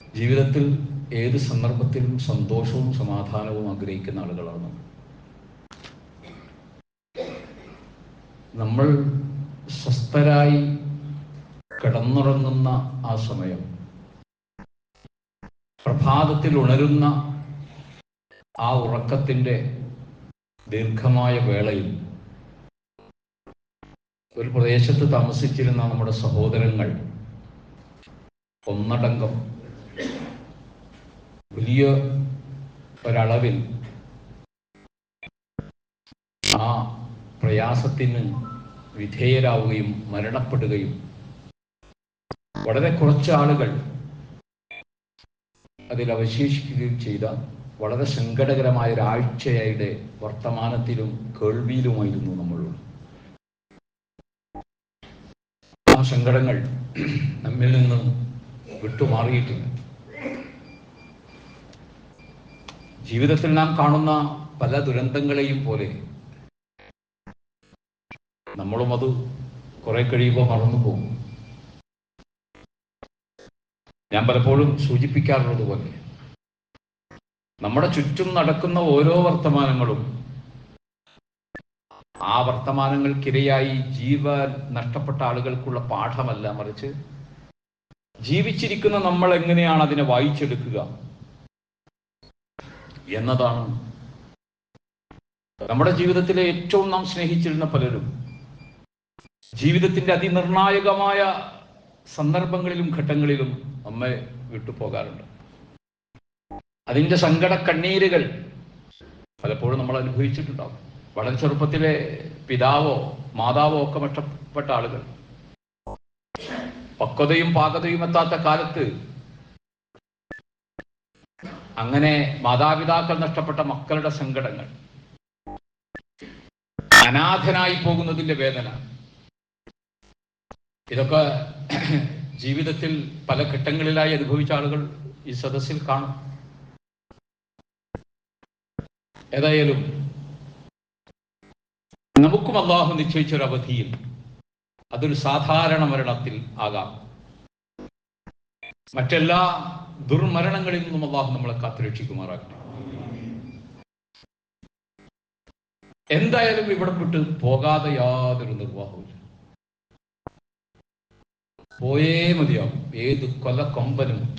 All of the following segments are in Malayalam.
ജീവിതത്തിൽ ഏത് സന്ദർഭത്തിലും സന്തോഷവും സമാധാനവും ആഗ്രഹിക്കുന്ന ആളുകളാണ് നമ്മൾ. നമ്മൾ സ്വസ്ഥരായി കിടന്നുറങ്ങുന്ന ആ സമയം പ്രഭാതത്തിൽ ഉണരുന്ന ആ ഉറക്കത്തിന്റെ ദീർഘമായ വേളയിൽ ഒരു പ്രദേശത്ത് താമസിച്ചിരുന്ന നമ്മുടെ സഹോദരങ്ങൾ ഒന്നടങ്കം വലിയ ഒരളവിൽ ആ പ്രയാസത്തിന് വിധേയരാവുകയും മരണപ്പെടുകയും വളരെ കുറച്ച് ആളുകൾ അതിൽ അവശേഷിക്കുകയും ചെയ്ത വളരെ സങ്കടകരമായ ഒരാഴ്ചയുടെ വർത്തമാനത്തിലും കേൾവിയിലുമായിരുന്നു നമ്മളുള്ളത്. ആ സങ്കടങ്ങൾ നമ്മിൽ നിന്ന് വിട്ടുമാറിയിട്ടില്ല. ജീവിതത്തിൽ നാം കാണുന്ന പല ദുരന്തങ്ങളെയും പോലെ നമ്മളും അത് കുറെ കഴിയുമ്പോൾ മറന്നു പോകും. ഞാൻ പലപ്പോഴും സൂചിപ്പിക്കാറുള്ളത് പോലെ നമ്മുടെ ചുറ്റും നടക്കുന്ന ഓരോ വർത്തമാനങ്ങളും ആ വർത്തമാനങ്ങൾക്കിരയായി ജീവൻ നഷ്ടപ്പെട്ട ആളുകൾക്കുള്ള പാഠമല്ല മറിച്ച് ജീവിച്ചിരിക്കുന്ന നമ്മൾ എങ്ങനെയാണ് അതിനെ വായിച്ചെടുക്കുക? എന്നതാണ്. നമ്മുടെ ജീവിതത്തിലെ ഏറ്റവും നാം സ്നേഹിച്ചിരുന്ന പലരും ജീവിതത്തിന്റെ അതിനിർണായകമായ സന്ദർഭങ്ങളിലും ഘട്ടങ്ങളിലും നമ്മെ വിട്ടുപോകാറുണ്ട് അതിന്റെ സങ്കട കണ്ണീരുകൾ പലപ്പോഴും നമ്മൾ അനുഭവിച്ചിട്ടുണ്ടാകും. വളരെ ചെറുപ്പത്തിലെ പിതാവോ മാതാവോ ഒക്കെ നഷ്ടപ്പെട്ട ആളുകൾ. പക്വതയും പാകതയും എത്താത്ത കാലത്ത് അങ്ങനെ മാതാപിതാക്കൾ നഷ്ടപ്പെട്ട മക്കളുടെ സങ്കടങ്ങൾ. അനാഥനായി പോകുന്നതിന്റെ വേദന. ഇതൊക്കെ ജീവിതത്തിൽ പല ഘട്ടങ്ങളിലായി അനുഭവിച്ച ആളുകൾ ഈ സദസ്സിൽ കാണും. ഏതായാലും നമുക്കും അള്ളാഹു നിശ്ചയിച്ചൊരു അവധിയിൽ അതൊരു സാധാരണ മരണത്തിൽ ആകാം. മറ്റെല്ലാ ദുർമരണങ്ങളിൽ നിന്നും അള്ളാഹു നമ്മളെ കാത്തുരക്ഷിക്കുമാറാകട്ടെ. എന്തായാലും ഇവിടെ വിട്ട് പോകാതെ യാതൊരു നിർവാഹവും പോയേ മതിയാവും. ഏത് കൊല കൊമ്പനും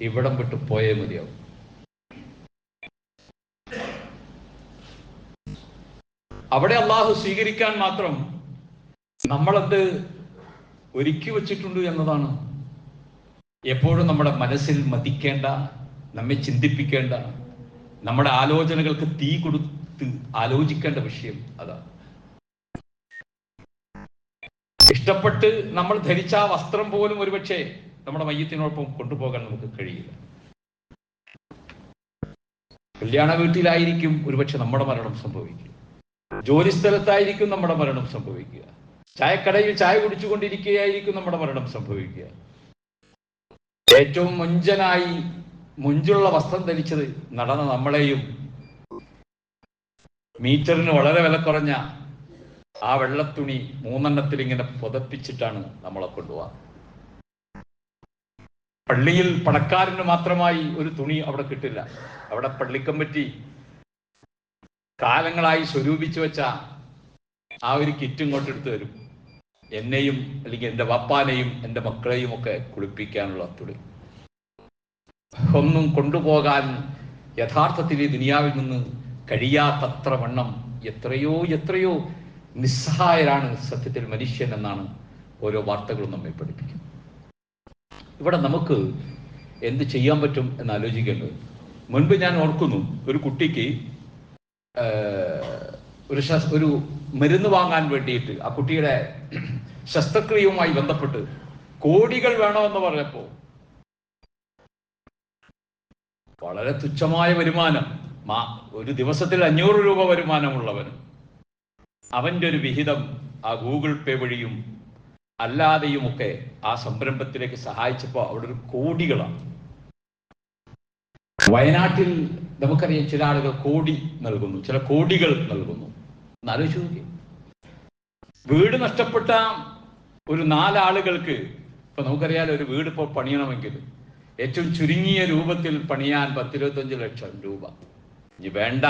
ഇവിടം വിട്ട് പോയേ മതിയാവും. അവിടെ അള്ളാഹു സ്വീകരിക്കാൻ മാത്രം നമ്മളത് ഒരുക്കി വച്ചിട്ടുണ്ട് എന്നതാണ് എപ്പോഴും നമ്മുടെ മനസ്സിൽ മതിക്കേണ്ട നമ്മെ ചിന്തിപ്പിക്കേണ്ട നമ്മുടെ ആലോചനകൾക്ക് തീ കൊടുത്ത് ആലോചിക്കേണ്ട വിഷയം അതാണ് ഇഷ്ടപ്പെട്ട് നമ്മൾ ധരിച്ച ആ വസ്ത്രം പോലും ഒരുപക്ഷെ നമ്മുടെ മയ്യത്തിനോടൊപ്പം കൊണ്ടുപോകാൻ നമുക്ക് കഴിയില്ല. കല്യാണ വീട്ടിലായിരിക്കും ഒരുപക്ഷെ നമ്മുടെ മരണം സംഭവിക്കുക. ജോലി സ്ഥലത്തായിരിക്കും നമ്മുടെ മരണം സംഭവിക്കുക. ചായക്കടയിൽ ചായ കുടിച്ചുകൊണ്ടിരിക്കുകയായിരിക്കും നമ്മുടെ മരണം സംഭവിക്കുക. ഏറ്റവും മുഞ്ചനായി മുഞ്ചുള്ള വസ്ത്രം ധരിച്ചത് നടന്ന നമ്മളെയും. മീറ്ററിന് വളരെ വില കുറഞ്ഞ ആ വെള്ളത്തുണി മൂന്നെണ്ണത്തിൽ ഇങ്ങനെ പുതപ്പിച്ചിട്ടാണ് നമ്മളെ കൊണ്ടുപോവാ. പള്ളിയിൽ പണക്കാരന് മാത്രമായി ഒരു തുണി അവിടെ കിട്ടില്ല. അവിടെ പള്ളിക്കമ്പറ്റി കാലങ്ങളായി സ്വരൂപിച്ചു വെച്ച ആ ഒരു കിറ്റ് ഇങ്ങോട്ടെടുത്ത് വരും എന്നെയും അല്ലെങ്കിൽ എന്റെ വപ്പാനെയും എന്റെ മക്കളെയും ഒക്കെ കുളിപ്പിക്കാനുള്ള തുണി. ഒന്നും കൊണ്ടുപോകാൻ യഥാർത്ഥത്തിൽ ഈ ദുനിയാവിൽ നിന്ന് കഴിയാത്തത്ര വണ്ണം എത്രയോ എത്രയോ നിസ്സഹായരാണ് സത്യത്തിൽ മനുഷ്യൻ എന്നാണ് ഓരോ വാർത്തകളും നമ്മെ പഠിപ്പിക്കുന്നത്. ഇവിടെ നമുക്ക് എന്ത് ചെയ്യാൻ പറ്റും എന്ന് ആലോചിക്കേണ്ടത്. മുൻപ് ഞാൻ ഓർക്കുന്നു ഒരു കുട്ടിക്ക് ഒരു ഒരു മരുന്ന് വാങ്ങാൻ വേണ്ടിയിട്ട് ആ കുട്ടിയുടെ ശസ്ത്രക്രിയയുമായി ബന്ധപ്പെട്ട് കോടികൾ വേണമെന്ന് പറഞ്ഞപ്പോ വളരെ തുച്ഛമായ വരുമാനം ഒരു ദിവസത്തിൽ അഞ്ഞൂറ് രൂപ വരുമാനമുള്ളവൻ അവന്റെ ഒരു വിഹിതം ആ ഗൂഗിൾ പേ വഴിയും അല്ലാതെയുമൊക്കെ ആ സംരംഭത്തിലേക്ക് സഹായിച്ചപ്പോൾ അവിടെ ഒരു കോടികളാണ്. വയനാട്ടിൽ നമുക്കറിയാം ചില ആളുകൾ കോടി നൽകുന്നു ചില കോടികൾ നൽകുന്നു. എന്നാലോചിച്ച് നോക്കി വീട് നഷ്ടപ്പെട്ട ഒരു നാലാളുകൾക്ക് ഇപ്പൊ നമുക്കറിയാലോ ഒരു വീട് ഇപ്പോൾ പണിയണമെങ്കിൽ ഏറ്റവും ചുരുങ്ങിയ രൂപത്തിൽ പണിയാൻ പത്തിരുപത്തഞ്ച് ലക്ഷം രൂപ. ഇനി വേണ്ട.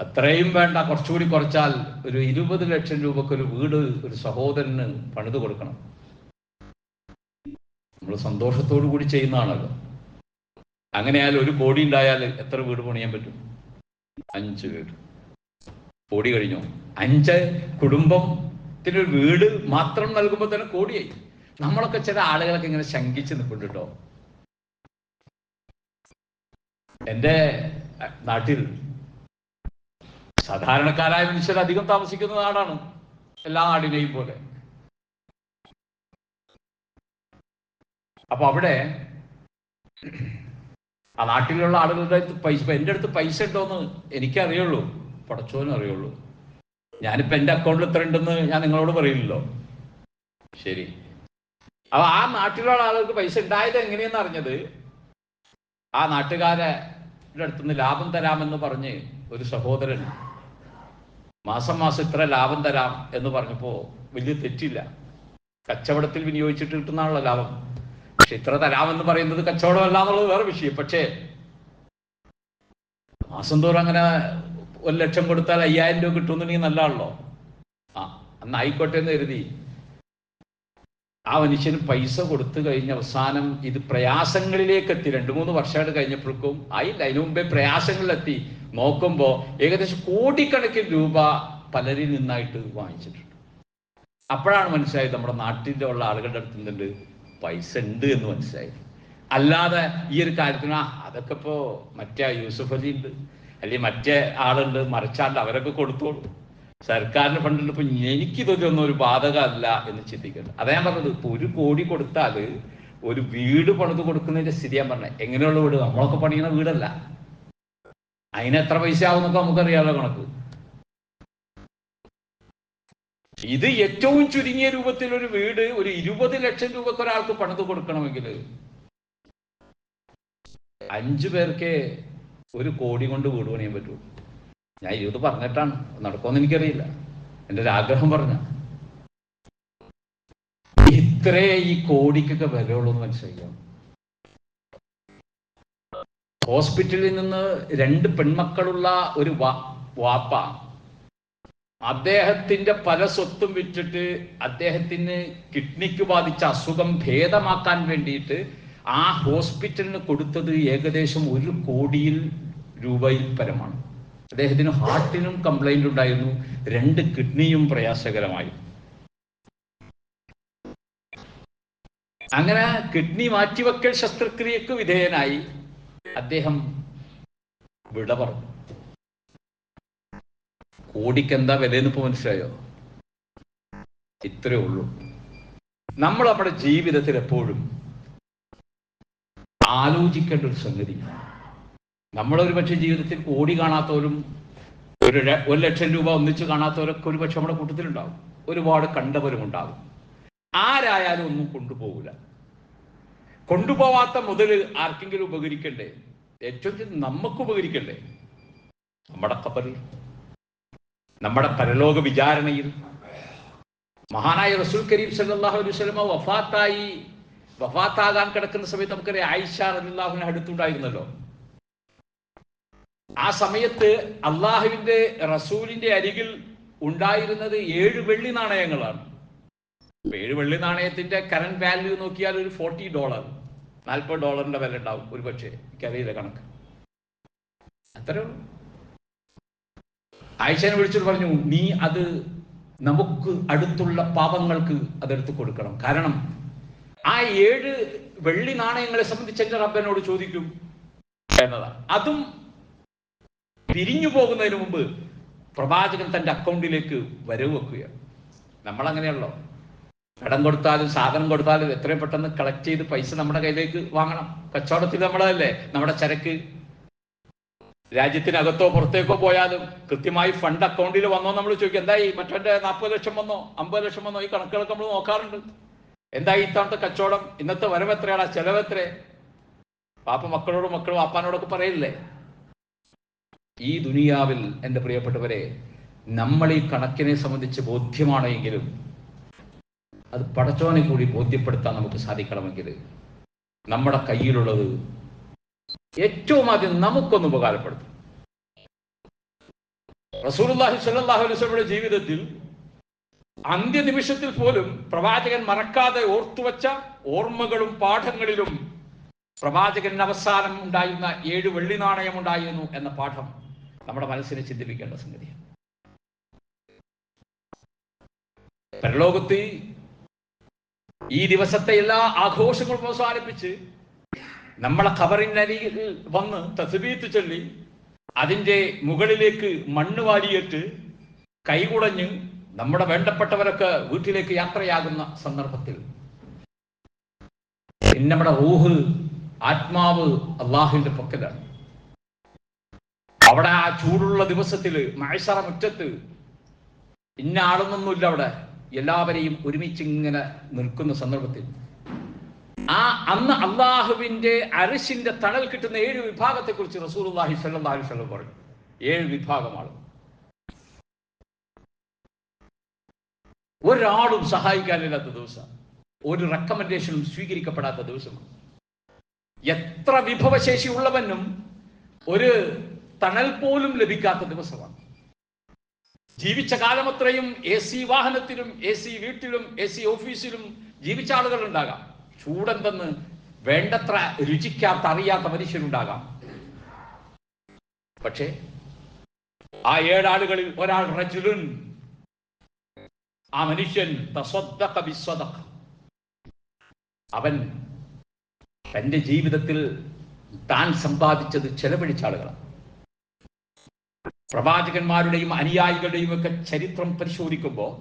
അത്രയും വേണ്ട. കുറച്ചുകൂടി കുറച്ചാൽ ഒരു ഇരുപത് ലക്ഷം രൂപക്ക് ഒരു വീട് ഒരു സഹോദരന് പണിത് കൊടുക്കണം. നമ്മൾ സന്തോഷത്തോടു കൂടി ചെയ്യുന്നതാണല്ലോ അങ്ങനെയാൽ ഒരു കോടി ഉണ്ടായാൽ എത്ര വീട് പണിയാൻ പറ്റും? അഞ്ച് വീട്. കോടി കഴിഞ്ഞോ? അഞ്ച് കുടുംബത്തിനൊരു വീട് മാത്രം നൽകുമ്പോൾ തന്നെ കോടിയായി. നമ്മളൊക്കെ ചില ആളുകളൊക്കെ ഇങ്ങനെ ശങ്കിച്ച് നിൽക്കുന്നുണ്ട് കേട്ടോ. എന്റെ നാട്ടിൽ സാധാരണക്കാരായ മനുഷ്യർ അധികം താമസിക്കുന്ന നാടാണ് എല്ലാ നാടിനെയും പോലെ. അപ്പൊ അവിടെ ആ നാട്ടിലുള്ള ആളുകളുടെ അടുത്ത് പൈസ എന്റെ അടുത്ത് പൈസ ഉണ്ടോന്ന് എനിക്കറിയുള്ളൂ പടച്ചോനും അറിയുള്ളൂ ഞാനിപ്പോ എന്റെ അക്കൗണ്ടിൽ ഇത്ര ഉണ്ടെന്ന് ഞാൻ നിങ്ങളോട് പറയില്ലല്ലോ. ശരി. അപ്പൊ ആ നാട്ടിലുള്ള ആളുകൾക്ക് പൈസ ഉണ്ടായത് എങ്ങനെയെന്ന് അറിഞ്ഞത്? ആ നാട്ടുകാരെ അടുത്തുനിന്ന് ലാഭം തരാമെന്ന് പറഞ്ഞ് ഒരു സഹോദരൻ മാസം മാസം ഇത്ര ലാഭം തരാം എന്ന് പറഞ്ഞപ്പോ വലിയ തെറ്റില്ല. കച്ചവടത്തിൽ വിനിയോഗിച്ചിട്ട് കിട്ടുന്നതാണല്ലോ ലാഭം. പക്ഷെ ഇത്ര തരാമെന്ന് പറയുന്നത് കച്ചവടമല്ല എന്നുള്ളത് വേറെ വിഷയം. പക്ഷേ മാസം തോറും അങ്ങനെ ഒരു ലക്ഷം കൊടുത്താൽ അയ്യായിരം രൂപ കിട്ടുമെന്നുണ്ടെങ്കിൽ നല്ലതാണല്ലോ. ആ അന്ന് ആയിക്കോട്ടെ എന്ന് കരുതി. ആ മനുഷ്യന് പൈസ കൊടുത്തു കഴിഞ്ഞ അവസാനം ഇത് പ്രയാസങ്ങളിലേക്ക് എത്തി രണ്ടു മൂന്ന് വർഷമായിട്ട് കഴിഞ്ഞപ്പോഴേക്കും ആയില്ല. അതിനു മുമ്പേ പ്രയാസങ്ങളിലെത്തി. നോക്കുമ്പോ ഏകദേശം കോടിക്കണക്കിന് രൂപ പലരിൽ നിന്നായിട്ട് വാങ്ങിച്ചിട്ടുണ്ട്. അപ്പോഴാണ് മനസ്സിലായത് നമ്മുടെ നാട്ടിന്റെ ഉള്ള ആളുകളുടെ അടുത്ത് നിന്നുണ്ട് പൈസ ഉണ്ട് എന്ന് മനസ്സിലായി അല്ലാതെ ഈ ഒരു കാര്യത്തിന് അതൊക്കെ ഇപ്പോ മറ്റേ യൂസഫ് അലി ഉണ്ട്. അല്ലെങ്കിൽ മറ്റേ ആളുണ്ട് മറിച്ചാണ്ട് അവരൊക്കെ കൊടുത്തോളൂ. സർക്കാരിന് ഫണ്ടുണ്ട് ഇപ്പൊ എനിക്ക് എനിക്കിതൊന്നും ഒരു ബാധകമല്ല എന്ന് ചിന്തിക്കുന്നത് അതാ ഞാൻ പറഞ്ഞത് ഇപ്പൊ ഒരു കോടി കൊടുത്താൽ ഒരു വീട് പണിത് കൊടുക്കുന്നതിന്റെ സ്ഥിതി ഞാൻ പറഞ്ഞത് എങ്ങനെയുള്ള വീട്? നമ്മളൊക്കെ പണിയുന്ന വീടല്ല. അതിന് എത്ര പൈസ ആവുന്നൊക്കെ നമുക്കറിയാമല്ലോ കണക്ക്. ഇത് ഏറ്റവും ചുരുങ്ങിയ രൂപത്തിൽ ഒരു വീട് ഒരു ഇരുപത് ലക്ഷം രൂപക്ക് ഒരാൾക്ക് പണിത് കൊടുക്കണമെങ്കിൽ അഞ്ചു പേർക്ക് ഒരു കോടി കൊണ്ട് വീട് പണിയാൻ പറ്റുള്ളൂ ഞാൻ ഇരുപത് പറഞ്ഞിട്ടാണ്. നടക്കുമെന്ന് എനിക്കറിയില്ല. എന്റെ ഒരു ആഗ്രഹം പറഞ്ഞ ഇത്രേ ഈ കോടിക്കൊക്കെ വിലയുള്ളൂ എന്ന് മനസ്സിലാക്കാം ഹോസ്പിറ്റലിൽ നിന്ന് രണ്ട് പെൺമക്കളുള്ള ഒരു വാപ്പ അദ്ദേഹത്തിന്റെ പല സ്വത്തും വിറ്റിട്ട് അദ്ദേഹത്തിന് കിഡ്നിക്ക് ബാധിച്ച അസുഖം ഭേദമാക്കാൻ വേണ്ടിയിട്ട് ആ ഹോസ്പിറ്റലിന് കൊടുത്തത് ഏകദേശം ഒരു കോടിയിൽ രൂപയിൽ പരമാണ്. അദ്ദേഹത്തിന് ഹാർട്ടിനും കംപ്ലൈന്റ് ഉണ്ടായിരുന്നു. രണ്ട് കിഡ്നിയും പ്രയാസകരമായി. അങ്ങനെ കിഡ്നി മാറ്റിവെക്കൽ ശസ്ത്രക്രിയക്ക് വിധേയനായി അദ്ദേഹം വിട പറഞ്ഞു. കോടിക്ക് എന്താ വിലയെന്ന് ഇപ്പൊ മനസ്സിലായോ? ഇത്രേ ഉള്ളൂ. നമ്മൾ നമ്മുടെ ജീവിതത്തിൽ എപ്പോഴും ആലോചിക്കേണ്ട ഒരു സംഗതി നമ്മളൊരു പക്ഷേ ജീവിതത്തിൽ കോടി കാണാത്തവരും ഒരു ഒരു ലക്ഷം രൂപ ഒന്നിച്ച് കാണാത്തവരൊക്കെ ഒരു പക്ഷെ നമ്മുടെ കൂട്ടത്തിലുണ്ടാവും. ഒരുപാട് കണ്ടവരും ഉണ്ടാകും ആരായാലും ഒന്നും കൊണ്ടുപോകില്ല കൊണ്ടുപോവാത്ത മുതൽ ആർക്കെങ്കിലും ഉപകരിക്കണ്ടേ? ഏറ്റവും നമുക്ക് ഉപകരിക്കണ്ടേ? നമ്മുടെ കപ്പലിൽ നമ്മുടെ പരലോക വിചാരണയിൽ. മഹാനായ റസൂൽ കരീം സല്ലാഹു അലൈഹി വസല്ലമ വഫാത്തായി വഫാത്താകാൻ കിടക്കുന്ന സമയത്ത് നമുക്കറിയാം ആയിഷ റളിയല്ലാഹുവിന് അടുത്തുണ്ടായിരുന്നല്ലോ. ആ സമയത്ത് അള്ളാഹുവിന്റെ റസൂലിന്റെ അരികിൽ ഉണ്ടായിരുന്നത് ഏഴ് വെള്ളി നാണയങ്ങളാണ്. ഏഴ് വെള്ളി നാണയത്തിന്റെ കറന്റ് വാല്യൂ നോക്കിയാൽ ഒരു ഫോർട്ടി ഡോളർ നാൽപ്പത് ഡോളറിന്റെ വില ഉണ്ടാവും ഒരു പക്ഷേ എനിക്കറിയില്ല കണക്ക്. അത്രേ ആയിഷനെ വിളിച്ചിട്ട് പറഞ്ഞു നീ അത് നമുക്ക് അടുത്തുള്ള പാപങ്ങൾക്ക് അതെടുത്ത് കൊടുക്കണം. കാരണം ആ ഏഴ് വെള്ളി നാണയങ്ങളെ സംബന്ധിച്ച് എന്റെ റബ്ബനോട് ചോദിക്കും എന്നതാണ്. അതും പിരിഞ്ഞു പോകുന്നതിന് മുമ്പ് പ്രവാചകൻ തന്റെ അക്കൗണ്ടിലേക്ക് വരവ് വെക്കുകയാണ്. നമ്മൾ അങ്ങനെയല്ലോ കടം കൊടുത്താലും സാധനം കൊടുത്താലും എത്രയും പെട്ടെന്ന് കളക്ട് ചെയ്ത് പൈസ നമ്മുടെ കയ്യിലേക്ക് വാങ്ങണം. കച്ചവടത്തിൽ നമ്മളല്ലേ നമ്മുടെ ചരക്ക്. രാജ്യത്തിനകത്തോ പുറത്തേക്കോ പോയാലും കൃത്യമായി ഫണ്ട് അക്കൗണ്ടിൽ വന്നോ നമ്മൾ ചോദിക്കും. എന്തായി? മറ്റവന്റെ നാൽപ്പത് ലക്ഷം വന്നോ? അമ്പത് ലക്ഷം വന്നോ? ഈ കണക്കുകളൊക്കെ നമ്മൾ നോക്കാറുണ്ട്. എന്തായി ഇത്തവണത്തെ കച്ചവടം? ഇന്നത്തെ വരവ് എത്രയാടാ ചെലവ് എത്രേ പാപ്പ മക്കളോടും മക്കളും അപ്പാനോടൊക്കെ പറയില്ലേ? ഈ ദുനിയാവിൽ എന്റെ പ്രിയപ്പെട്ടവരെ നമ്മൾ ഈ കണക്കിനെ സംബന്ധിച്ച് ബോധ്യമാണെങ്കിലും അത് പടച്ചോനെ കൂടി ബോധ്യപ്പെടുത്താൻ നമുക്ക് സാധിക്കണമെങ്കിൽ നമ്മുടെ കയ്യിലുള്ളത് ഏറ്റവും ആദ്യം നമുക്കൊന്ന് ഉപകാരപ്പെടുത്തും. റസൂലുള്ളാഹി സ്വല്ലല്ലാഹു അലൈഹി വസല്ലമയുടെ ജീവിതത്തിൽ അന്ത്യനിമിഷത്തിൽ പോലും പ്രവാചകൻ മറക്കാതെ ഓർത്തുവച്ച ഓർമ്മകളും പാഠങ്ങളിലും പ്രവാചകൻ അവസാനം ഉണ്ടായിരുന്ന ഏഴ് വെള്ളി നാണയം ഉണ്ടായിരുന്നു എന്ന പാഠം നമ്മുടെ മനസ്സിനെ ചിന്തിപ്പിക്കേണ്ട സംഗതിയാണ്. പരലോകത്ത് ഈ ദിവസത്തെ എല്ലാ ആഘോഷങ്ങളും അവസാനിപ്പിച്ച് നമ്മളെ ഖബറിനരികിൽ വന്ന് തസ്ബീത്ത് ചൊല്ലി അതിന്റെ മുകളിലേക്ക് മണ്ണ് വാരിയിട്ട് കൈകുടഞ്ഞ് നമ്മുടെ വേണ്ടപ്പെട്ടവരൊക്കെ വീട്ടിലേക്ക് യാത്രയാകുന്ന സന്ദർഭത്തിൽ നമ്മുടെ റൂഹ് ആത്മാവ് അള്ളാഹുവിന്റെ പക്കലാണ്. അവിടെ ആ ചൂടുള്ള ദിവസത്തിൽ മഴസറ മുറ്റത്ത് ഇന്ന ആളൊന്നൊന്നുമില്ല അവിടെ. എല്ലാവരെയും ഒരുമിച്ച് ഇങ്ങനെ നിൽക്കുന്ന സന്ദർഭത്തിൽ. ആ അന്ന് അള്ളാഹുവിന്റെ അരിശിന്റെ തണൽ കിട്ടുന്ന ഏഴ് വിഭാഗത്തെ കുറിച്ച് റസൂലുള്ളാഹി അള്ളാഹി സല്ലാഹു സ്വലം പറഞ്ഞു. ഏഴ് വിഭാഗമാണ്. ഒരാളും സഹായിക്കാനില്ലാത്ത ദിവസം ഒരു റെക്കമെൻഡേഷനും സ്വീകരിക്കപ്പെടാത്ത ദിവസമാണ് എത്ര വിഭവശേഷി ഉള്ളവനും ഒരു തണൽ പോലും ലഭിക്കാത്ത ദിവസമാണ്. ജീവിച്ച കാലം അത്രയും എ സി വാഹനത്തിലും എ സി വീട്ടിലും എ സി ഓഫീസിലും ജീവിച്ച ആളുകൾ ഉണ്ടാകാം ചൂടെന്തെന്ന് വേണ്ടത്ര രുചിക്കാത്ത അറിയാത്ത മനുഷ്യരുണ്ടാകാം. പക്ഷേ ആ ഏഴാളുകളിൽ ഒരാൾ റജുലുൻ ആ മനുഷ്യൻ. അവൻ തന്റെ ജീവിതത്തിൽ താൻ സമ്പാദിച്ചത് ചെലവഴിച്ച ആളുകളാണ്. പ്രവാചകന്മാരുടെയും അനുയായികളുടെയും ഒക്കെ ചരിത്രം പരിശോധിക്കുമ്പോൾ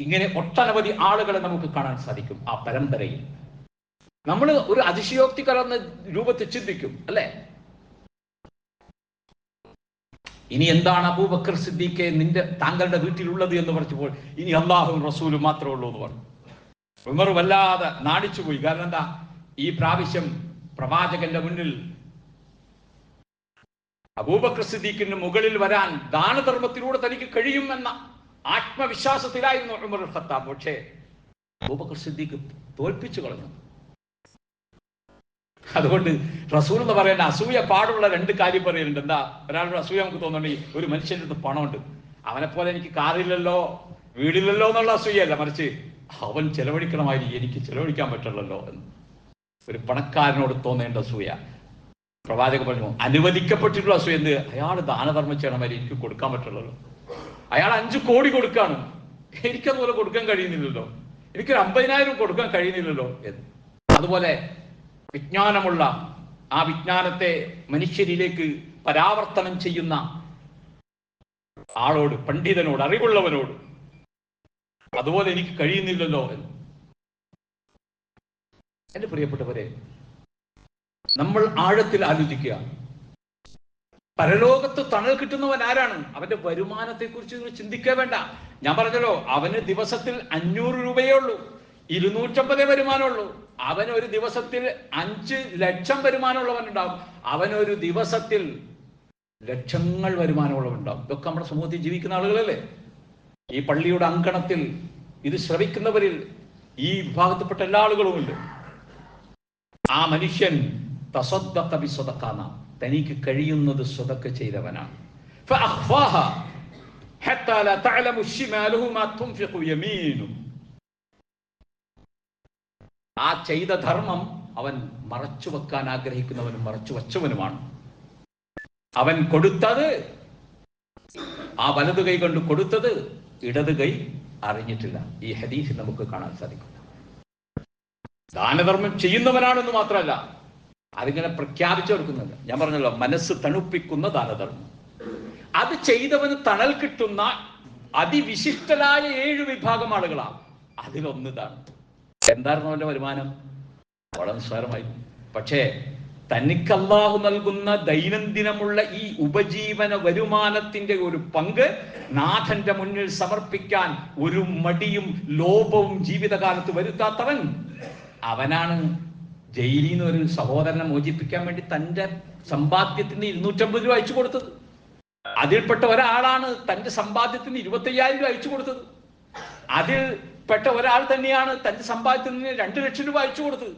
ഇങ്ങനെ ഒട്ടനവധി ആളുകളെ നമുക്ക് കാണാൻ സാധിക്കും ആ പരമ്പരയിൽ. നമ്മൾ ഒരു അതിശയോക്തി കലർന്ന രൂപത്തിൽ ചിന്തിക്കും അല്ലേ? ഇനി എന്താണ് അബൂബക്കർ സിദ്ദീഖെ നിന്റെ താങ്കളുടെ വീട്ടിലുള്ളത് എന്ന് പറഞ്ഞപ്പോൾ ഇനി അള്ളാഹും റസൂലും മാത്രമേ ഉള്ളൂ എന്ന് പറഞ്ഞു. ഉമർ വല്ലാതെ നാണിച്ചു പോയി കാരണം എന്താ? ഈ പ്രാവശ്യം പ്രവാചകന്റെ മുന്നിൽ അബൂബക്കർ സിദ്ദീഖിന് മുകളിൽ വരാൻ ദാനധർമ്മത്തിലൂടെ തനിക്ക് കഴിയുമെന്ന ആത്മവിശ്വാസത്തിലായിരുന്നു ഉമർ ഖത്താബ്. പക്ഷേ അബൂബക്കർ സിദ്ദീഖ് തോൽപ്പിച്ചു കളഞ്ഞു. അതുകൊണ്ട് റസൂൽ എന്ന് പറയുന്ന അസൂയ പാടുള്ള രണ്ട് കാര്യം പറയുന്നുണ്ട്. എന്താ? ഒരാളുടെ അസൂയ നമുക്ക് തോന്നുന്നുണ്ടെങ്കിൽ ഒരു മനുഷ്യന്റെ അടുത്ത് പണമുണ്ട്. അവനെ പോലെ എനിക്ക് കാറില്ലല്ലോ വീടില്ലല്ലോ എന്നുള്ള അസൂയല്ല മറിച്ച് അവൻ ചെലവഴിക്കണമായിരിക്കും. എനിക്ക് ചെലവഴിക്കാൻ പറ്റുള്ളല്ലോ എന്ന്. ഒരു പണക്കാരനോട് തോന്നേണ്ട അസൂയ. പ്രവാചകൻ പറഞ്ഞു അനുവദിക്കപ്പെട്ടിട്ടുള്ള അസൂയ എന്ത്? അയാൾ ദാനധർമ്മം ചെയ്യണമാതിരി എനിക്ക് കൊടുക്കാൻ പറ്റുള്ളൂ അയാൾ അഞ്ചു കോടി കൊടുക്കാണ്. എനിക്കതുപോലെ കൊടുക്കാൻ കഴിയുന്നില്ലല്ലോ. എനിക്കൊരു അമ്പതിനായിരം കൊടുക്കാൻ കഴിയുന്നില്ലല്ലോ. എന്ന് അതുപോലെ വിജ്ഞാനമുള്ള ആ വിജ്ഞാനത്തെ മനുഷ്യരിലേക്ക് പരാവർത്തനം ചെയ്യുന്ന ആളോട് പണ്ഡിതനോട് അറിവുള്ളവനോട് അതുപോലെ എനിക്ക് കഴിയുന്നില്ലല്ലോ എന്ന് എന്റെ പ്രിയപ്പെട്ടവരെ നമ്മൾ ആഴത്തിൽ ആലോചിക്കുക. പരലോകത്ത് തണൽ കിട്ടുന്നവൻ ആരാണ്? അവന്റെ വരുമാനത്തെ കുറിച്ച് നിങ്ങൾ ചിന്തിക്കുക വേണ്ട. ഞാൻ പറഞ്ഞല്ലോ അവന് ദിവസത്തിൽ അഞ്ഞൂറ് രൂപയേ ഉള്ളൂ. ഇരുന്നൂറ്റമ്പതേ വരുമാനമുള്ളൂ. അവൻ ഒരു ദിവസത്തിൽ അഞ്ച് ലക്ഷം വരുമാനമുള്ളവൻ ഉണ്ടാവും അവൻ ഒരു ദിവസത്തിൽ ലക്ഷങ്ങൾ വരുമാനമുള്ളവൻ ഉണ്ടാവും ഇതൊക്കെ നമ്മുടെ സമൂഹത്തിൽ ജീവിക്കുന്ന ആളുകളല്ലേ? ഈ പള്ളിയുടെ അങ്കണത്തിൽ ഇത് ശ്രവിക്കുന്നവരിൽ ഈ വിഭാഗത്തിൽപ്പെട്ട എല്ലാ ആളുകളുമുണ്ട് ആ മനുഷ്യൻ തനിക്ക് കഴിയുന്നത് സ്വതക്ക ചെയ്തവനാണ്. ആ ചെയ്ത ധർമ്മം അവൻ മറച്ചു വെക്കാൻ ആഗ്രഹിക്കുന്നവനും മറച്ചു വച്ചവനുമാണ്. അവൻ കൊടുത്തത് ആ വലതു കൈ കൊണ്ട് കൊടുത്തത് ഇടത് കൈ അറിഞ്ഞിട്ടില്ല. ഈ ഹദീസ് നമുക്ക് കാണാൻ സാധിക്കുന്നു. ദാനധർമ്മം ചെയ്യുന്നവനാണെന്ന് മാത്രമല്ല അതിങ്ങനെ പ്രഖ്യാപിച്ചു കൊടുക്കുന്നുണ്ട് ഞാൻ പറഞ്ഞല്ലോ മനസ്സ് തണുപ്പിക്കുന്ന ദാനധർമ്മം. അത് ചെയ്തവന് തണൽ കിട്ടുന്ന അതിവിശിഷ്ടരായ ഏഴ് വിഭാഗം ആളുകളാണ്. അതിലൊന്ന് ഇതാണ്. എന്തായിരുന്നു അവന്റെ വരുമാനം? വളരെ നിസ്സാരമായിരുന്നു. പക്ഷേ തനിക്ക് അള്ളാഹു നൽകുന്ന ദൈനംദിനമുള്ള ഈ ഉപജീവന വരുമാനത്തിന്റെ ഒരു പങ്ക് നാഥന്റെ മുന്നിൽ സമർപ്പിക്കാൻ ഒരു മടിയും ലോപവും ജീവിതകാലത്ത് വരുത്താത്തവൻ അവനാണ് ജയിലിൽ നിന്ന് ഒരു സഹോദരനെ മോചിപ്പിക്കാൻ വേണ്ടി തന്റെ സമ്പാദ്യത്തിന് ഇരുന്നൂറ്റമ്പത് രൂപ അയച്ചു കൊടുത്തത്. അതിൽപ്പെട്ട ഒരാളാണ് തന്റെ സമ്പാദ്യത്തിന് ഇരുപത്തയ്യായിരം രൂപ അയച്ചു കൊടുത്തത്. അതിൽ പെട്ട ഒരാൾ തന്നെയാണ് തന്റെ സമ്പാദ്യത്തിന് രണ്ട് ലക്ഷം രൂപ അയച്ചു കൊടുത്തത്.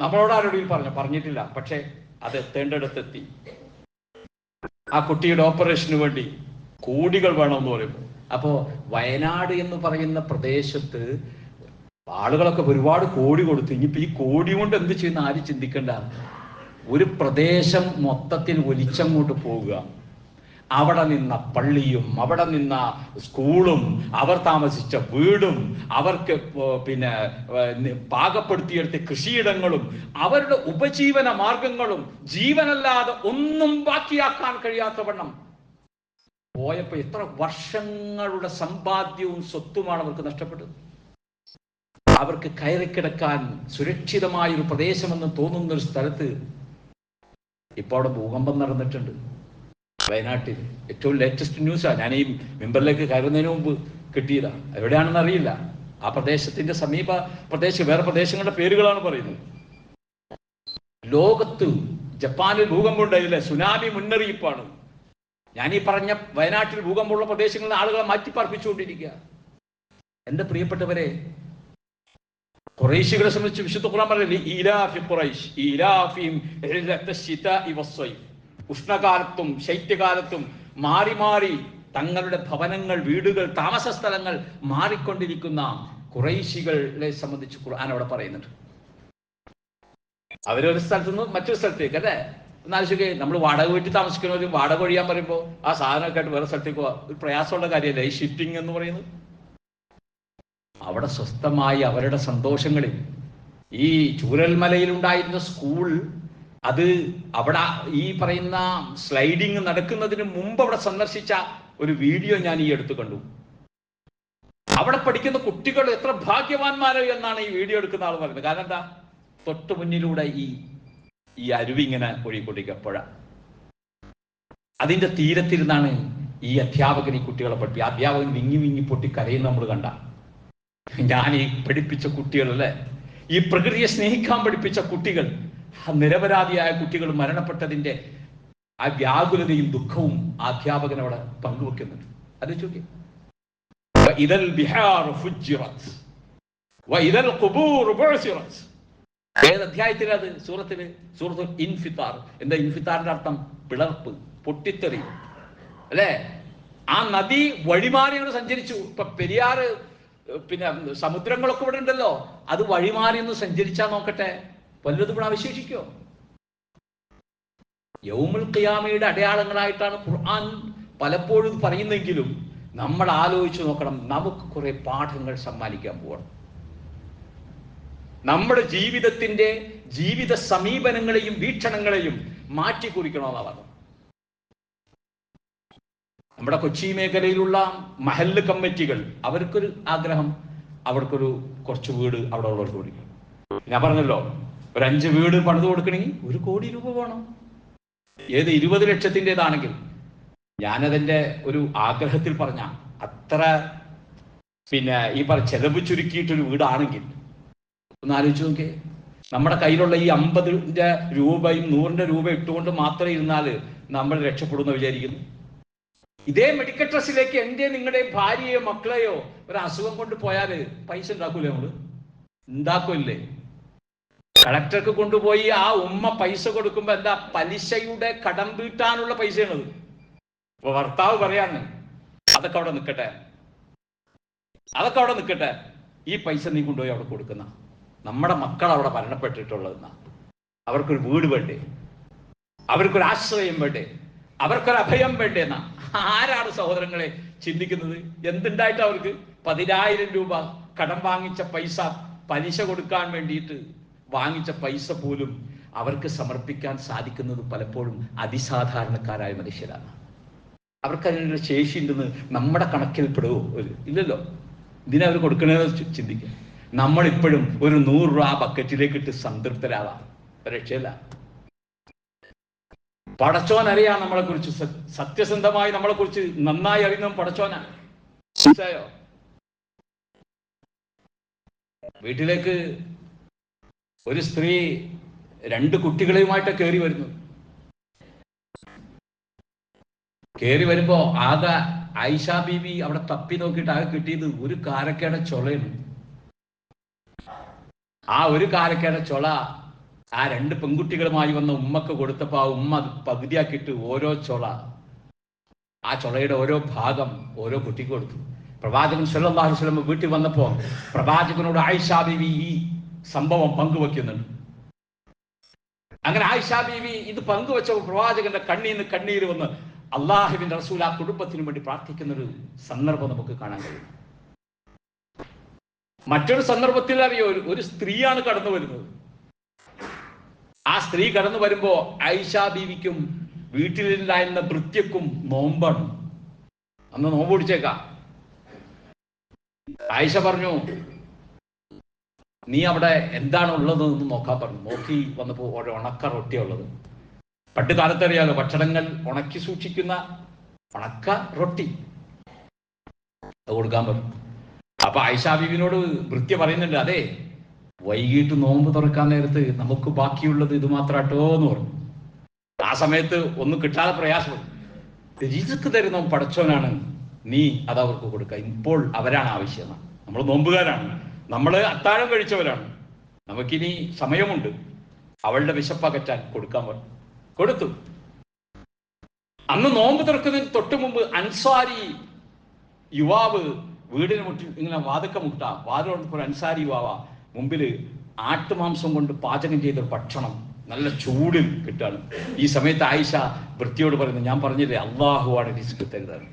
നമ്മളോട് ആരോടെങ്കിലും പറഞ്ഞു? പറഞ്ഞിട്ടില്ല. പക്ഷെ അത് എത്തേണ്ടടുത്തെത്തി. ആ കുട്ടിയുടെ ഓപ്പറേഷന് വേണ്ടി കോടികൾ വേണമെന്ന് പറയുമ്പോൾ. അപ്പോ വയനാട് എന്ന് പറയുന്ന പ്രദേശത്ത് ആളുകളൊക്കെ ഒരുപാട് കോടി കൊടുത്തു. ഇനിയിപ്പോ ഈ കോടി കൊണ്ട് എന്ത് ചെയ്യുന്ന ആര് ചിന്തിക്കേണ്ട. ഒരു പ്രദേശം മൊത്തത്തിൽ ഒലിച്ചങ്ങോട്ട് പോവുക. അവിടെ നിന്ന പള്ളിയും അവിടെ നിന്ന സ്കൂളും അവർ താമസിച്ച വീടും അവർക്ക് പിന്നെ പാകപ്പെടുത്തിയെടുത്ത കൃഷിയിടങ്ങളും അവരുടെ ഉപജീവന മാർഗങ്ങളും ജീവനല്ലാതെ ഒന്നും ബാക്കിയാക്കാൻ കഴിയാത്ത വണ്ണം. പോയപ്പോ എത്ര വർഷങ്ങളുടെ സമ്പാദ്യവും സ്വത്തുമാണ് അവർക്ക് നഷ്ടപ്പെട്ടത്. അവർക്ക് കയറിക്കിടക്കാൻ സുരക്ഷിതമായ ഒരു പ്രദേശമെന്ന് തോന്നുന്ന ഒരു സ്ഥലത്ത് ഇപ്പോൾ അവിടെ ഭൂകമ്പം നടന്നിട്ടുണ്ട്. വയനാട്ടിൽ ഏറ്റവും ലേറ്റസ്റ്റ് ന്യൂസാണ് ഞാൻ ഈ മെമ്പറിലേക്ക് കയറുന്നതിന് മുമ്പ് കിട്ടിയതാണ് എവിടെയാണെന്ന് അറിയില്ല. ആ പ്രദേശത്തിന്റെ സമീപ പ്രദേശം വേറെ പ്രദേശങ്ങളുടെ പേരുകളാണ് പറയുന്നത്. ലോകത്ത് ജപ്പാനിൽ ഭൂകമ്പം ഉണ്ടായില്ലേ സുനാമി മുന്നറിയിപ്പാണ്. ഞാൻ ഈ പറഞ്ഞ വയനാട്ടിൽ ഭൂകമ്പമുള്ള പ്രദേശങ്ങളിൽ ആളുകളെ മാറ്റിപ്പാർപ്പിച്ചുകൊണ്ടിരിക്കുക. എന്റെ പ്രിയപ്പെട്ടവരെ കുറേശികളെ സംബന്ധിച്ച് വിശുദ്ധ ഖുർആൻ വസ്സൈഫ് ഉഷ്ണകാലത്തും ശൈത്യകാലത്തും മാറി മാറി തങ്ങളുടെ ഭവനങ്ങൾ വീടുകൾ താമസ സ്ഥലങ്ങൾ മാറിക്കൊണ്ടിരിക്കുന്ന കുറേശികളെ സംബന്ധിച്ച് ഖുർആൻ അവിടെ പറയുന്നുണ്ട്. അവരൊരു സ്ഥലത്തു നിന്ന് മറ്റൊരു സ്ഥലത്തേക്ക് അല്ലേ? എന്നാലോചിക്കേ നമ്മൾ വാടക വീട്ടിൽ താമസിക്കുന്നവരും വാടക ഒഴിയാൻ പറയുമ്പോൾ ആ സാധനമൊക്കെ ആയിട്ട് വേറെ സ്ഥലത്തേക്ക് ഒരു പ്രയാസമുള്ള കാര്യമല്ലേ? ഈ ഷിഫ്റ്റിംഗ് എന്ന് പറയുന്നത്. അവിടെ സ്വസ്ഥമായി അവരുടെ സന്തോഷങ്ങളിൽ. ഈ ചൂരൽമലയിൽ ഉണ്ടായിരുന്ന സ്കൂൾ അത് അവിടെ ഈ പറയുന്ന സ്ലൈഡിങ് നടക്കുന്നതിന് മുമ്പ് അവിടെ സന്ദർശിച്ച ഒരു വീഡിയോ ഞാൻ ഈ അടുത്ത് കണ്ടു. അവിടെ പഠിക്കുന്ന കുട്ടികൾ എത്ര ഭാഗ്യവാന്മാരോ എന്നാണ് ഈ വീഡിയോ എടുക്കുന്ന ആൾ പറയുന്നത്. കാരണം എന്താ? തൊട്ടു മുന്നിലൂടെ ഈ ഈ അരുവി ഇങ്ങനെ ഒഴുകിക്കൊണ്ടിരിക്കുക പുഴ അതിന്റെ തീരത്തിരുന്നാണ് ഈ അധ്യാപകൻ ഈ കുട്ടികളെ പഠിപ്പി അധ്യാപകൻ വിങ്ങി വിങ്ങി പൊട്ടി കരയുന്ന നമ്മൾ കണ്ട. ഞാൻ ഈ പഠിപ്പിച്ച കുട്ടികളല്ലേ? ഈ പ്രകൃതിയെ സ്നേഹിക്കാൻ പഠിപ്പിച്ച കുട്ടികൾ നിരപരാധിയായ കുട്ടികൾ മരണപ്പെട്ടതിന്റെ ആ വ്യാകുലതയും ദുഃഖവും അധ്യാപകൻ പങ്കുവെക്കുന്നുണ്ട്. അത് ഏത് അധ്യായത്തിലത് സൂറത്തിൽ? സൂറത്ത് ഇൻഫിത്താർ. എന്താ ഇൻഫിത്താറിന്റെ അർത്ഥം? പിളർപ്പ് പൊട്ടിത്തെറി അല്ലേ? ആ നദി വഴിമാറി സഞ്ചരിച്ചു. ഇപ്പൊ പെരിയാറ് പിന്നെ സമുദ്രങ്ങളൊക്കെ ഇവിടെ ഉണ്ടല്ലോ. അത് വഴിമാറി ഒന്ന് സഞ്ചരിച്ചാ നോക്കട്ടെ. വല്ലതും ഇവിടെ അവശേഷിക്കോ? യൗമുൽ ഖിയാമയുടെ അടയാളങ്ങളായിട്ടാണ് ഖുർആൻ പലപ്പോഴും പറയുന്നെങ്കിലും നമ്മൾ ആലോചിച്ച് നോക്കണം നമുക്ക് കുറെ പാഠങ്ങൾ സമ്മാനിക്കാൻ പോകണം നമ്മുടെ ജീവിതത്തിന്റെ ജീവിത സമീപനങ്ങളെയും വീക്ഷണങ്ങളെയും മാറ്റി കുറിക്കണമെന്നാണ് നമ്മുടെ കൊച്ചി മേഖലയിലുള്ള മഹല്ല് കമ്മിറ്റികൾ അവർക്കൊരു ആഗ്രഹം അവർക്കൊരു കുറച്ച് വീട് അവിടെ ഉള്ളവർക്ക് കൊടുക്കണം. ഞാൻ പറഞ്ഞല്ലോ ഒരു അഞ്ച് വീട് പണിത് കൊടുക്കണമെങ്കിൽ ഒരു കോടി രൂപ വേണം. ഏത് ഇരുപത് ലക്ഷത്തിന്റെതാണെങ്കിൽ ഞാനതിന്റെ ഒരു ആഗ്രഹത്തിൽ പറഞ്ഞ അത്ര പിന്നെ ഈ പറ ചെലവ് ചുരുക്കിയിട്ടൊരു വീടാണെങ്കിൽ ഒന്ന് ആലോചിച്ച് നോക്കിയേ. നമ്മുടെ കയ്യിലുള്ള ഈ അമ്പതിന്റെ രൂപയും നൂറിന്റെ രൂപ ഇട്ടുകൊണ്ട് മാത്രമേ ഇരുന്നാൽ നമ്മൾ രക്ഷപ്പെടുന്ന വിചാരിക്കുന്നു. ഇതേ മെഡിക്കൽ ട്രസ്റ്റിലേക്ക് എന്റെ നിങ്ങളുടെയും ഭാര്യയോ മക്കളെയോ ഒരു അസുഖം കൊണ്ട് പോയാൽ പൈസ ഉണ്ടാക്കൂലേ നമ്മൾ? ഉണ്ടാക്കൂല്ലേ? കളക്ടർക്ക് കൊണ്ടുപോയി ആ ഉമ്മ പൈസ കൊടുക്കുമ്പോ എന്താ പലിശയുടെ കടം വീട്ടാനുള്ള പൈസയാണത്? അപ്പൊ ഭർത്താവ് പറയാണ് അതൊക്കെ അവിടെ നിൽക്കട്ടെ അതൊക്കെ അവിടെ നിൽക്കട്ടെ ഈ പൈസ നീ കൊണ്ടുപോയി അവിടെ കൊടുക്കുന്ന. നമ്മുടെ മക്കൾ അവിടെ മരണപ്പെട്ടിട്ടുള്ളതെന്നാ. അവർക്കൊരു വീട് വേണ്ടേ? അവർക്കൊരു ആശ്രയം വേണ്ടേ? അവർക്കൊരു അഭയം വേണ്ടേന്ന. ആരാണ് സഹോദരങ്ങളെ ചിന്തിക്കുന്നത്? എന്തുണ്ടായിട്ട് അവർക്ക്? പതിനായിരം രൂപ കടം വാങ്ങിച്ച പൈസ പലിശ കൊടുക്കാൻ വേണ്ടിയിട്ട് വാങ്ങിച്ച പൈസ പോലും അവർക്ക് സമർപ്പിക്കാൻ സാധിക്കുന്നത് പലപ്പോഴും അതിസാധാരണക്കാരായ മനുഷ്യരാണ്. അവർക്ക് അതിനൊരു ശേഷി ഉണ്ടെന്ന് നമ്മുടെ കണക്കിൽ പെടുവോ? ഒരു ഇല്ലല്ലോ. ഇതിനെ അവർ കൊടുക്കണമെന്ന് ചിന്തിക്കും. നമ്മളിപ്പോഴും ഒരു നൂറ് രൂപ ബക്കറ്റിലേക്ക് ഇട്ട് സംതൃപ്തരാവാം. രക്ഷയില്ല. പടച്ചോൻ അറിയാം നമ്മളെ കുറിച്ച് സത്യസന്ധമായി നമ്മളെ കുറിച്ച് നന്നായി അറിയുന്ന പടച്ചോനാ. മനസ്സിലായോ? വീട്ടിലേക്ക് ഒരു സ്ത്രീ രണ്ട് കുട്ടികളെയുമായിട്ട് കയറി വരുന്നു. കയറി വരുമ്പോ ആകെ ആയിഷ ബീബി അവിടെ തപ്പി നോക്കിയിട്ട് ആകെ കിട്ടിയത് ഒരു കാരക്കയുടെ ചൊളയാണ്. ആ ഒരു കാരക്കയുടെ ചൊള ആ രണ്ട് പെൺകുട്ടികളുമായി വന്ന ഉമ്മക്ക് കൊടുത്തപ്പോ ആ ഉമ്മ പകുതിയാക്കിയിട്ട് ഓരോ ചൊള ആ ചൊളയുടെ ഓരോ ഭാഗം ഓരോ കുട്ടിക്ക് കൊടുത്തു. പ്രവാചകൻ സല്ലല്ലാഹു അലൈഹി വസല്ലം വീട്ടിൽ വന്നപ്പോ പ്രവാചകനോട് ആയിഷാ ബീവി ഈ സംഭവം പങ്കുവെക്കുന്നുണ്ട്. അങ്ങനെ ആയിഷാ ബീവി ഇത് പങ്കുവെച്ചപ്പോൾ പ്രവാചകന്റെ കണ്ണീർ നിന്ന് കണ്ണീര് വന്ന് അള്ളാഹുവിന്റെ റസൂൽ ആ കുടുംബത്തിനു വേണ്ടി പ്രാർത്ഥിക്കുന്ന ഒരു സന്ദർഭം നമുക്ക് കാണാൻ കഴിയും. മറ്റൊരു സന്ദർഭത്തിൽ അറിയോ ഒരു സ്ത്രീയാണ് കടന്നു വരുന്നത്. ആ സ്ത്രീ കടന്നു വരുമ്പോ ഐഷാ ബീവിക്കും വീട്ടിലുണ്ടായിരുന്ന ഭൃത്യക്കും നോമ്പാണ്. അന്ന് നോമ്പ് പിടിച്ചേക്കാം. ആയിഷ പറഞ്ഞു നീ അവിടെ എന്താണ് ഉള്ളത് എന്ന് നോക്കാൻ പറഞ്ഞു. നോക്കി വന്നപ്പോ ഒരു ഉണക്ക റൊട്ടിയാ ഉള്ളത്. പണ്ട് കാലത്തറിയാലോ ഭക്ഷണങ്ങൾ ഉണക്കി സൂക്ഷിക്കുന്ന ഉണക്ക റൊട്ടി. അത് കൊടുക്കാൻ പറഞ്ഞു. അപ്പൊ ആയിഷാ ബീവിനോട് വൃത്യ പറയുന്നുണ്ട് അതെ വൈകിട്ട് നോമ്പ് തുറക്കാൻ നേരത്ത് നമുക്ക് ബാക്കിയുള്ളത് ഇത് മാത്രാട്ടോ എന്ന് പറഞ്ഞു. ആ സമയത്ത് ഒന്നും കിട്ടാതെ പ്രയാസപ്പെടും റിസ്ക് തരുന്ന പടച്ചോനാണ് നീ അത് അവർക്ക് കൊടുക്കുക. ഇപ്പോൾ അവരാണ് ആവശ്യം നമ്മൾ നോമ്പുകാരാണ്. നമ്മൾ അത്താഴം കഴിച്ചവരാണ്. നമുക്കിനി സമയമുണ്ട്. അവളുടെ വിശപ്പകറ്റാൻ കൊടുക്കാൻ കൊടുത്തു. അന്ന് നോമ്പ് തുറക്കുന്നതിന് തൊട്ട് മുമ്പ് അൻസാരി യുവാവ് വീടിന് മുട്ടി ഇങ്ങനെ വാതുക്ക മുട്ട. ഒരു അൻസാരി യുവാവ. മുമ്പിൽ ആട്ടുമാംസം കൊണ്ട് പാചകം ചെയ്ത ഭക്ഷണം നല്ല ചൂടിൽ കിട്ടാണ്. ഈ സമയത്ത് ആയിഷ വൃത്തിയോട് പറയുന്നു ഞാൻ പറഞ്ഞില്ലേ അള്ളാഹുവാണ് റിസ്ക് തരുന്നത്.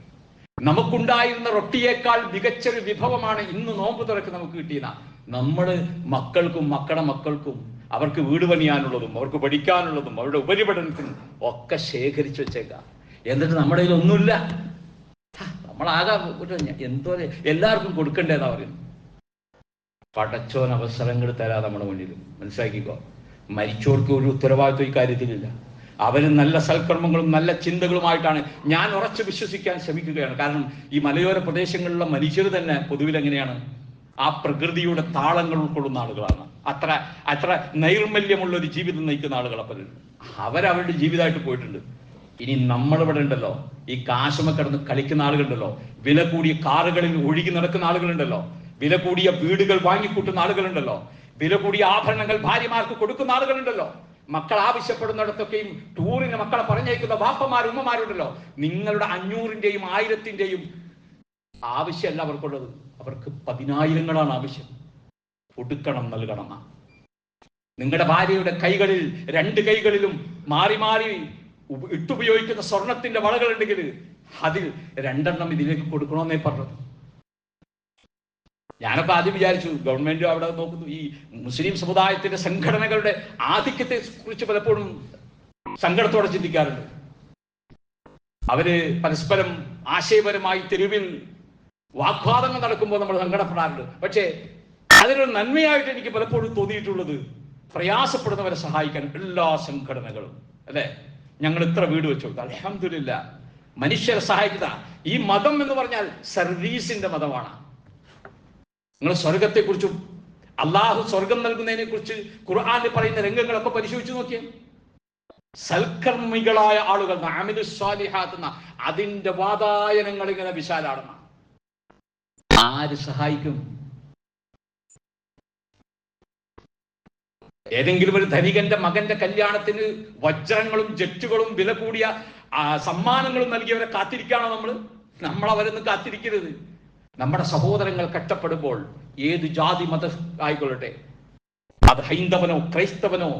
നമുക്കുണ്ടായിരുന്ന റൊട്ടിയേക്കാൾ മികച്ചൊരു വിഭവമാണ് ഇന്ന് നോമ്പ് തുറക്ക് നമുക്ക് കിട്ടിയത് നമ്മൾ മക്കൾക്കും മക്കളുടെ മക്കൾക്കും അവർക്ക് വീട് പണിയാനുള്ളതും അവർക്ക് പഠിക്കാനുള്ളതും അവരുടെ ഉപരിപഠനത്തിനും ഒക്കെ ശേഖരിച്ചു വെച്ചേക്കാം. എന്നിട്ട് നമ്മുടെ കയ്യിൽ ഒന്നുമില്ല. നമ്മളാകെ എന്തോ എല്ലാവർക്കും കൊടുക്കണ്ടേന്നാ പറയുന്നു. പടച്ചോൻ അവസരങ്ങൾ തരാ നമ്മുടെ മുന്നിൽ. മനസ്സിലാക്കിക്കോ? മരിച്ചവർക്ക് ഒരു ഉത്തരവാദിത്വം ഇക്കാര്യത്തിലില്ല അവർ നല്ല സൽക്കർമ്മങ്ങളും നല്ല ചിന്തകളുമായിട്ടാണ് ഞാൻ ഉറച്ചു വിശ്വസിക്കാൻ ശ്രമിക്കുകയാണ്. കാരണം ഈ മലയോര പ്രദേശങ്ങളിലുള്ള മനുഷ്യർ തന്നെ പൊതുവിൽ എങ്ങനെയാണ് ആ പ്രകൃതിയുടെ താളങ്ങൾ ഉൾക്കൊള്ളുന്ന ആളുകളാണ്. അത്ര അത്ര നൈർമല്യമുള്ള ഒരു ജീവിതം നയിക്കുന്ന ആളുകൾ അവരവരുടെ ജീവിതമായിട്ട് പോയിട്ടുണ്ട്. ഇനി നമ്മളിവിടെ ഉണ്ടല്ലോ. ഈ കാശുമ കിടന്ന് കളിക്കുന്ന ആളുകളുണ്ടല്ലോ. വില കൂടിയ കാറുകളിൽ ഒഴുകി നടക്കുന്ന ആളുകളുണ്ടല്ലോ. വില കൂടിയ വീടുകൾ വാങ്ങിക്കൂട്ടുന്ന ആളുകളുണ്ടല്ലോ. വില കൂടിയ ആഭരണങ്ങൾ ഭാര്യമാർക്ക് കൊടുക്കുന്ന ആളുകളുണ്ടല്ലോ. മക്കൾ ആവശ്യപ്പെടുന്നിടത്തൊക്കെയും ടൂറിന് മക്കളെ പറഞ്ഞയക്കുന്ന വാപ്പമാർ ഉമ്മമാരുണ്ടല്ലോ. നിങ്ങളുടെ അഞ്ഞൂറിന്റെയും ആയിരത്തിന്റെയും ആവശ്യമല്ല അവർക്കുള്ളത്. അവർക്ക് പതിനായിരങ്ങളാണ് ആവശ്യം. കൊടുക്കണം നൽകണം. നിങ്ങളുടെ ഭാര്യയുടെ കൈകളിൽ രണ്ട് കൈകളിലും മാറി മാറി ഇട്ടുപയോഗിക്കുന്ന സ്വർണത്തിന്റെ വളകളുണ്ടെങ്കിൽ അതിൽ രണ്ടെണ്ണം ഇതിലേക്ക് കൊടുക്കണമെന്നേ പറഞ്ഞത്. ഞാനൊക്കെ ആദ്യം വിചാരിച്ചു ഗവൺമെന്റ് അവിടെ നോക്കുന്നു. ഈ മുസ്ലിം സമുദായത്തിന്റെ സംഘടനകളുടെ ആധിക്യത്തെ കുറിച്ച് പലപ്പോഴും സങ്കടത്തോടെ ചിന്തിക്കാറുണ്ട്. അവർ പരസ്പരം ആശയപരമായി തെരുവിൽ വാഗ്വാദങ്ങൾ നടക്കുമ്പോൾ നമ്മൾ സങ്കടപ്പെടാറുണ്ട്. പക്ഷേ അതിനൊരു നന്മയായിട്ട് എനിക്ക് പലപ്പോഴും തോന്നിയിട്ടുള്ളത് പ്രയാസപ്പെടുന്നവരെ സഹായിക്കാൻ എല്ലാ സംഘടനകളും അല്ലെ? ഞങ്ങൾ ഇത്ര വീട് വെച്ചു? അലഹമില്ല മനുഷ്യരെ സഹായിക്കുക ഈ മതം എന്ന് പറഞ്ഞാൽ സർവീസിന്റെ മതമാണ്. നിങ്ങൾ സ്വർഗത്തെക്കുറിച്ചും അള്ളാഹു സ്വർഗം നൽകുന്നതിനെ കുറിച്ച് ഖുർആാനിൽ പറയുന്ന രംഗങ്ങളൊക്കെ പരിശോധിച്ചു നോക്കിയേ. സൽക്കർമ്മികളായ ആളുകൾ എന്ന അതിന്റെ വാതായനങ്ങൾ ഇങ്ങനെ വിശാലാടുന്ന ആര് സഹായിക്കും? ഏതെങ്കിലും ഒരു ധനികന്റെ മകന്റെ കല്യാണത്തിന് വജ്രങ്ങളും ജെറ്റുകളും വില കൂടിയ സമ്മാനങ്ങളും നൽകിയവരെ കാത്തിരിക്കുകയാണോ നമ്മൾ നമ്മൾ അവരൊന്നും കാത്തിരിക്കരുത്. നമ്മുടെ സഹോദരങ്ങൾ കഷ്ടപ്പെടുമ്പോൾ ഏത് ജാതി മത ആയിക്കൊള്ളട്ടെ? അത് ഹൈന്ദവനോ ക്രൈസ്തവനോ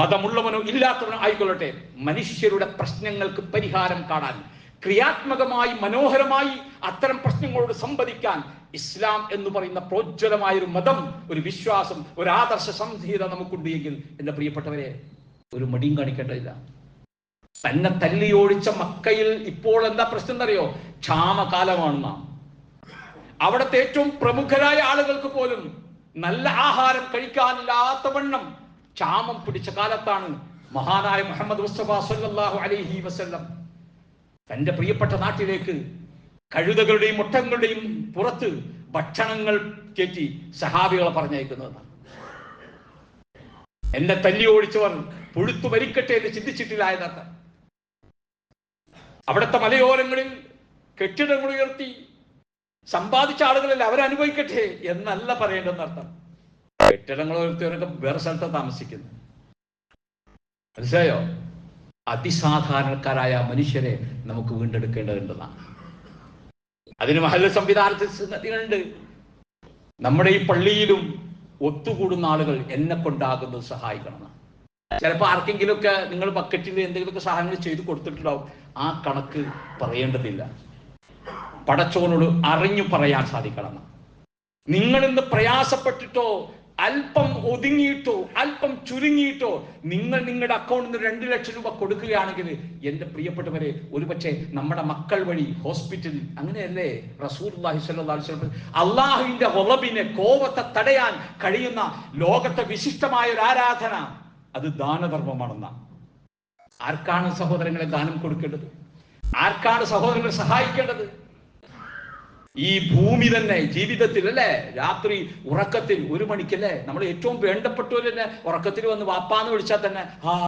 മതമുള്ളവനോ ഇല്ലാത്തവനോ ആയിക്കൊള്ളട്ടെ. മനുഷ്യരുടെ പ്രശ്നങ്ങൾക്ക് പരിഹാരം കാണാൻ ക്രിയാത്മകമായി മനോഹരമായി അത്തരം പ്രശ്നങ്ങളോട് സംവദിക്കാൻ ഇസ്ലാം എന്ന് പറയുന്ന പ്രോജ്വലമായ ഒരു മതം ഒരു വിശ്വാസം ഒരു ആദർശ സംഹിത നമുക്കുണ്ട് എങ്കിൽ എന്റെ പ്രിയപ്പെട്ടവരെ ഒരു മടിയും കാണിക്കേണ്ടതില്ല. തന്നെ തല്ലിയോടിച്ച മക്കയിൽ ഇപ്പോൾ എന്താ പ്രശ്നം എന്നറിയോ? ക്ഷാമകാലമാണെന്നാ അവിടുത്തെ ഏറ്റവും പ്രമുഖരായ ആളുകൾക്ക് പോലും നല്ല ആഹാരം കഴിക്കാനില്ലാത്ത വണ്ണം ക്ഷാമം പിടിച്ച കാലത്താണ് മഹാനായ മുഹമ്മദ് മുസ്തഫ അലൈഹി വസല്ലം തന്റെ പ്രിയപ്പെട്ട നാട്ടിലേക്ക് കഴുതകളുടെയും മുട്ടങ്ങളുടെയും പുറത്ത് ഭക്ഷണങ്ങൾ കയറ്റി സഹാബികളെ പറഞ്ഞയക്കുന്നതാണ് എന്നെ തല്ലി ഓടിച്ചവർ പുഴുത്തു വരിക്കട്ടെ എന്ന് ചിന്തിച്ചിട്ടില്ല എന്നർത്ഥം. അവിടുത്തെ മലയോരങ്ങളിൽ കെട്ടിടങ്ങൾ ഉയർത്തി സമ്പാദിച്ച ആളുകളല്ല അവരനുഭവിക്കട്ടെ എന്നല്ല പറയേണ്ടെന്നർത്ഥം കെട്ടിടങ്ങൾ ഒരുത്തവരൊക്കെ വേറെ സ്ഥലത്താണ് താമസിക്കുന്നത്. മനസ്സിലായോ? അതിസാധാരണക്കാരായ മനുഷ്യരെ നമുക്ക് വീണ്ടെടുക്കേണ്ടതുണ്ടെന്നാണ്. അതിന് മഹല്ല സംവിധാനത്തിൽ സംഗതികളുണ്ട് നമ്മുടെ ഈ പള്ളിയിലും ഒത്തുകൂടുന്ന ആളുകൾ എന്നെ കൊണ്ടാകുന്നത് സഹായിക്കണം ചിലപ്പോൾ ആർക്കെങ്കിലുമൊക്കെ നിങ്ങൾ ബക്കറ്റിൽ എന്തെങ്കിലുമൊക്കെ സഹായങ്ങൾ ചെയ്തു കൊടുത്തിട്ടുണ്ടാവും. ആ കണക്ക് പറയേണ്ടതില്ല. പടച്ചോനോട് അറിഞ്ഞു പറയാൻ സാധിക്കണം. നിങ്ങൾ ഇന്ന് പ്രയാസപ്പെട്ടിട്ടോ അല്പം ഒതുങ്ങിയിട്ടോ അല്പം ചുരുങ്ങിയിട്ടോ നിങ്ങൾ നിങ്ങളുടെ അക്കൗണ്ടിൽ നിന്ന് രണ്ട് ലക്ഷം രൂപ കൊടുക്കുകയാണെങ്കിൽ എന്റെ പ്രിയപ്പെട്ടവരെ ഒരുപക്ഷെ നമ്മുടെ മക്കൾ വഴി ഹോസ്പിറ്റലിൽ അങ്ങനെയല്ലേ? റസൂൽ അള്ളാഹുവിന്റെ ഒളബിനെ കോപത്തെ തടയാൻ കഴിയുന്ന ലോകത്തെ വിശിഷ്ടമായ ഒരു ആരാധന അത് ദാനധർമ്മമാണെന്ന. ആർക്കാണ് സഹോദരങ്ങളെ ദാനം കൊടുക്കേണ്ടത്? ആർക്കാണ് സഹോദരങ്ങളെ സഹായിക്കേണ്ടത്? ഈ ഭൂമി തന്നെ ജീവിതത്തിൽ അല്ലേ? രാത്രി ഉറക്കത്തിൽ ഒരു മണിക്കല്ലേ? നമ്മൾ ഏറ്റവും വേണ്ടപ്പെട്ടവർ തന്നെ ഉറക്കത്തിൽ വന്ന് വാപ്പാന്ന് വിളിച്ചാൽ തന്നെ ആ